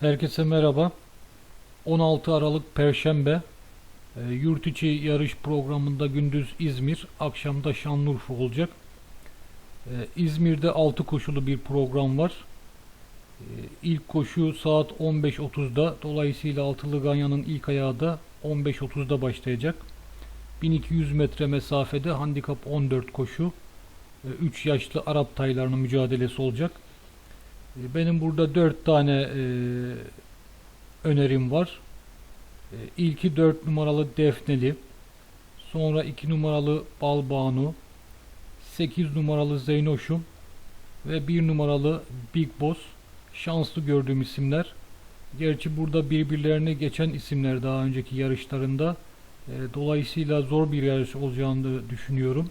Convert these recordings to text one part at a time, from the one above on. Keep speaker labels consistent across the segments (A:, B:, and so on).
A: Herkese merhaba. 16 Aralık Perşembe e, yurt içi yarış programında gündüz İzmir, akşamda Şanlıurfa olacak. E, İzmir'de 6 koşulu bir program var. E, İlk koşu saat 15.30'da. Dolayısıyla Altılı Ganyan'ın ilk ayağı da 15.30'da başlayacak. 1200 metre mesafede handikap 14 koşu. 3 yaşlı Arap taylarının mücadelesi olacak. E, Benim burada 4 tane e, önerim var. E, İlki 4 numaralı Defneli. Sonra 2 numaralı Balbanu. 8 numaralı Zeynoşum. Ve 1 numaralı Big Boss. Şanslı gördüğüm isimler. Gerçi burada birbirlerini geçen isimler daha önceki yarışlarında. E, Dolayısıyla zor bir yarış olacağını düşünüyorum.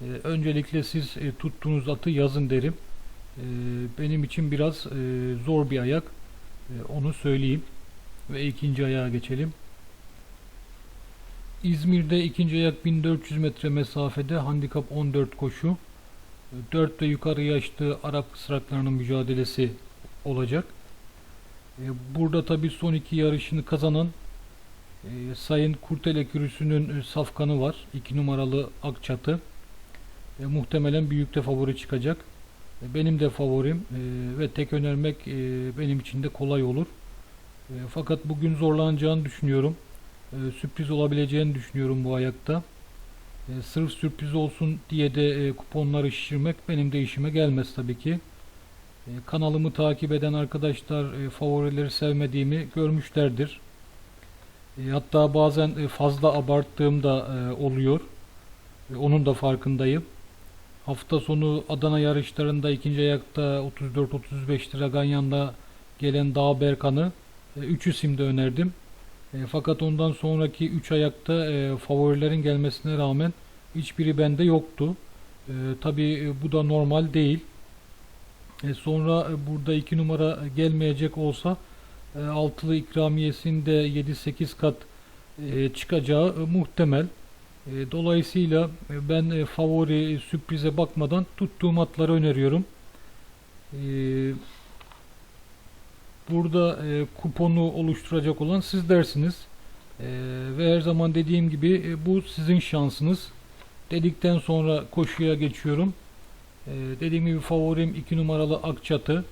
A: E, Öncelikle siz e, tuttuğunuz atı yazın derim. E, Benim için biraz e, zor bir ayak. E, Onu söyleyeyim. Ve ikinci ayağa geçelim. İzmir'de ikinci ayak 1400 metre mesafede handikap 14 koşu. 4 ve yukarı yaşlı Arap kısraklarının mücadelesi olacak. E, Burada tabi son iki yarışını kazanan e, Sayın Kurtele Kürüsü'nün e, safkanı var. 2 numaralı Akçatı. Muhtemelen büyükte favori çıkacak. E, Benim de favorim e, ve tek önermek e, benim için de kolay olur. Fakat bugün zorlanacağını düşünüyorum. Sürpriz olabileceğini düşünüyorum bu ayakta. Sırf sürpriz olsun diye de kuponları şişirmek benim de işime gelmez tabii ki. Kanalımı takip eden arkadaşlar favorileri sevmediğimi görmüşlerdir. Hatta bazen fazla abarttığım da oluyor. Onun da farkındayım. Hafta sonu Adana yarışlarında ikinci ayakta 34-35 lira Ganyan'da gelen Dağ Berkan'ı 3 isimde önerdim. E, fakat ondan sonraki 3 ayakta e, favorilerin gelmesine rağmen hiçbiri bende yoktu. E, Tabi bu da normal değil. E, sonra e, burada 2 numara gelmeyecek olsa e, altılı ikramiyesinde 7-8 kat e, çıkacağı e, muhtemel. E, Dolayısıyla e, ben e, favori sürprize bakmadan tuttuğum atları öneriyorum. Burada kuponu oluşturacak olan siz dersiniz. Ve her zaman dediğim gibi bu sizin şansınız. Dedikten sonra koşuya geçiyorum. Dediğim gibi favorim 2 numaralı Akçatı.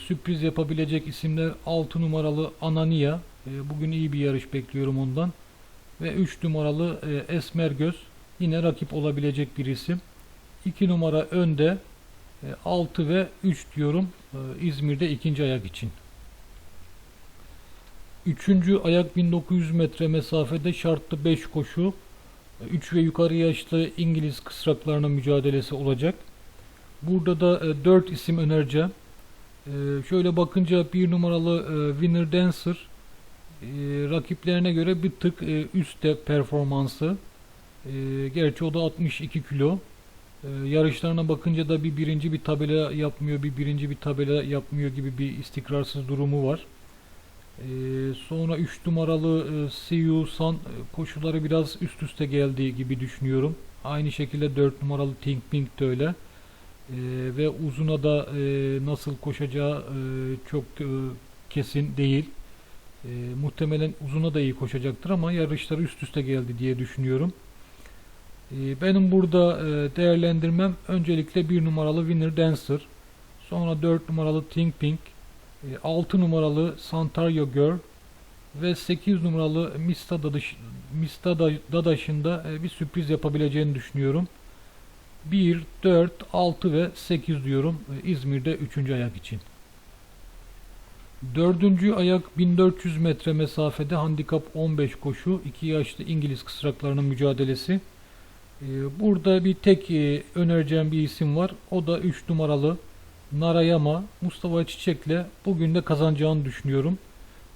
A: Sürpriz yapabilecek isimler 6 numaralı Anania. Bugün iyi bir yarış bekliyorum ondan. Ve 3 numaralı e, Esmergöz. Yine rakip olabilecek bir isim. 2 numara önde. 6 ve 3 diyorum e, İzmir'de ikinci ayak için. Üçüncü ayak 1900 metre mesafede şartlı 5 koşu. 3 ve yukarı yaşlı İngiliz kısraklarının mücadelesi olacak. Burada da 4 isim önereceğim. E, Şöyle bakınca bir numaralı e, Winner Dancer e, rakiplerine göre bir tık e, üstte performansı. E, Gerçi o da 62 kilo. Ee, yarışlarına bakınca da bir birinci bir tabela yapmıyor, bir birinci bir tabela yapmıyor gibi bir istikrarsız durumu var. Ee, sonra 3 numaralı e, Siyu San e, koşuları biraz üst üste geldiği gibi düşünüyorum. Aynı şekilde 4 numaralı Think Pink de öyle. Ee, ve uzuna da e, nasıl koşacağı e, çok e, kesin değil. E, muhtemelen uzuna da iyi koşacaktır ama yarışları üst üste geldi diye düşünüyorum. Ee, Benim burada e, değerlendirmem öncelikle 1 numaralı Winner Dancer, sonra 4 numaralı Think Pink, 6 numaralı Santario Girl ve 8 numaralı Mista Dadaş, Mista Da- Dadaş'ın da e, bir sürpriz yapabileceğini düşünüyorum. 1, 4, 6 ve 8 diyorum e, İzmir'de 3. ayak için. Dördüncü ayak 1400 metre mesafede handikap 15 koşu 2 yaşlı İngiliz kısraklarının mücadelesi. Ee, Burada bir tek e, önereceğim bir isim var. O da 3 numaralı Narayama Mustafa Çiçek'le bugün de kazanacağını düşünüyorum.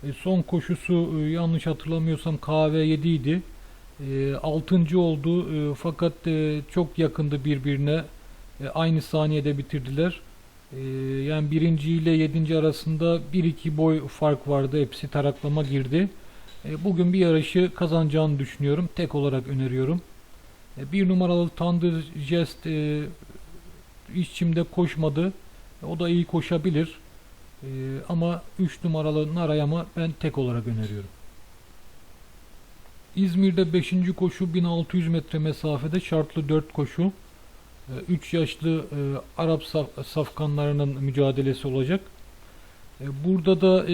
A: E, Son koşusu e, yanlış hatırlamıyorsam KV7 idi. 6. oldu E, fakat çok yakındı birbirine. Aynı saniyede bitirdiler. E, Yani birinci ile 7. arasında 1-2 boy fark vardı. Hepsi taraklama girdi. E, Bugün bir yarışı kazanacağını düşünüyorum. Tek olarak öneriyorum. E, Bir numaralı Thunder Jest içimde koşmadı. E, O da iyi koşabilir. Ee, ama 3 numaralı Narayam'ı ben tek olarak öneriyorum. İzmir'de 5. koşu 1600 metre mesafede şartlı 4 koşu. 3 yaşlı e, Arap saf- safkanlarının mücadelesi olacak. E, Burada da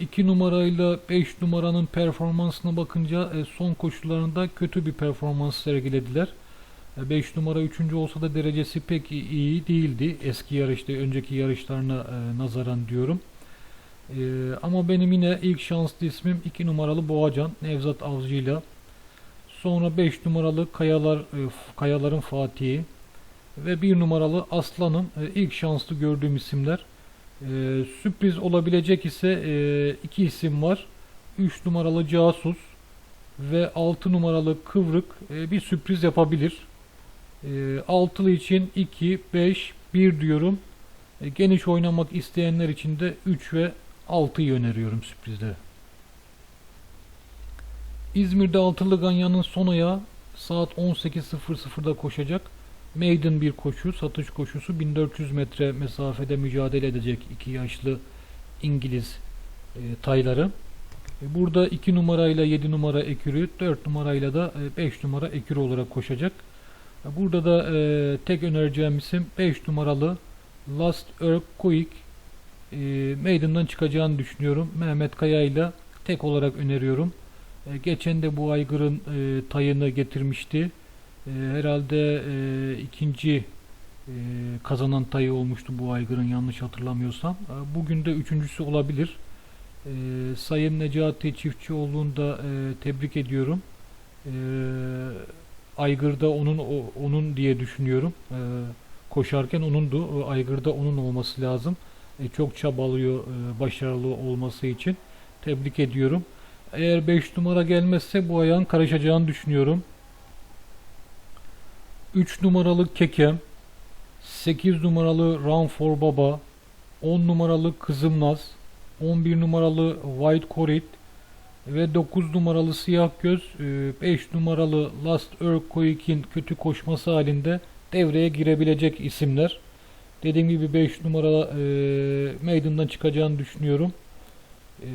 A: 2 numarayla 5 numaranın performansına bakınca e, son koşularında kötü bir performans sergilediler. 5 numara 3. olsa da derecesi pek iyi değildi. Eski yarışta, önceki yarışlarına e, nazaran diyorum. E, ama benim yine ilk şanslı ismim 2 numaralı Boğacan Nevzat Avcı'yla. Sonra 5 numaralı Kayalar e, Kayaların Fatihi ve 1 numaralı Aslan'ım e, ilk şanslı gördüğüm isimler. E, sürpriz olabilecek ise e, iki isim var. 3 numaralı Casus ve 6 numaralı Kıvrık e, bir sürpriz yapabilir. E, altılı için 2, 5, 1 diyorum. E, geniş oynamak isteyenler için de 3 ve 6'yı öneriyorum sürprizde. İzmir'de altılı Ganyan'ın son ayağı saat 18.00'da koşacak. Maiden bir koşu, satış koşusu 1400 metre mesafede mücadele edecek iki yaşlı İngiliz e, tayları. E, Burada 2 numarayla 7 numara ekürü, 4 numarayla da 5 numara ekürü olarak koşacak. E, Burada da e, tek önereceğim isim 5 numaralı Last Earthquake e, Maiden'dan çıkacağını düşünüyorum. Mehmet Kaya ile tek olarak öneriyorum. E, geçen de bu aygırın e, tayını getirmişti. E, herhalde e, ikinci e, kazanan tayı olmuştu bu aygırın yanlış hatırlamıyorsam. E, bugün de üçüncüsü olabilir. E, Sayın Necati Çiftçioğlu'nu da e, tebrik ediyorum. E, aygırda onun o- onun diye düşünüyorum. E, koşarken onundu. Aygırda onun olması lazım. E, çok çabalıyor e, başarılı olması için. Tebrik ediyorum. Eğer 5 numara gelmezse bu ayağın karışacağını düşünüyorum. 3 numaralı Kekem, 8 numaralı Run for Baba, 10 numaralı Kızım Naz, 11 numaralı White Corit ve 9 numaralı Siyah Göz, 5 numaralı Last Earthquake'in kötü koşması halinde devreye girebilecek isimler. Dediğim gibi 5 numara e, Maiden'dan çıkacağını düşünüyorum. E,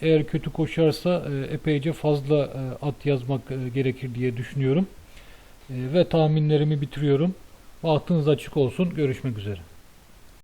A: eğer kötü koşarsa e, epeyce fazla e, at yazmak e, gerekir diye düşünüyorum. E, ve tahminlerimi bitiriyorum. Bahtınız açık olsun. Görüşmek üzere.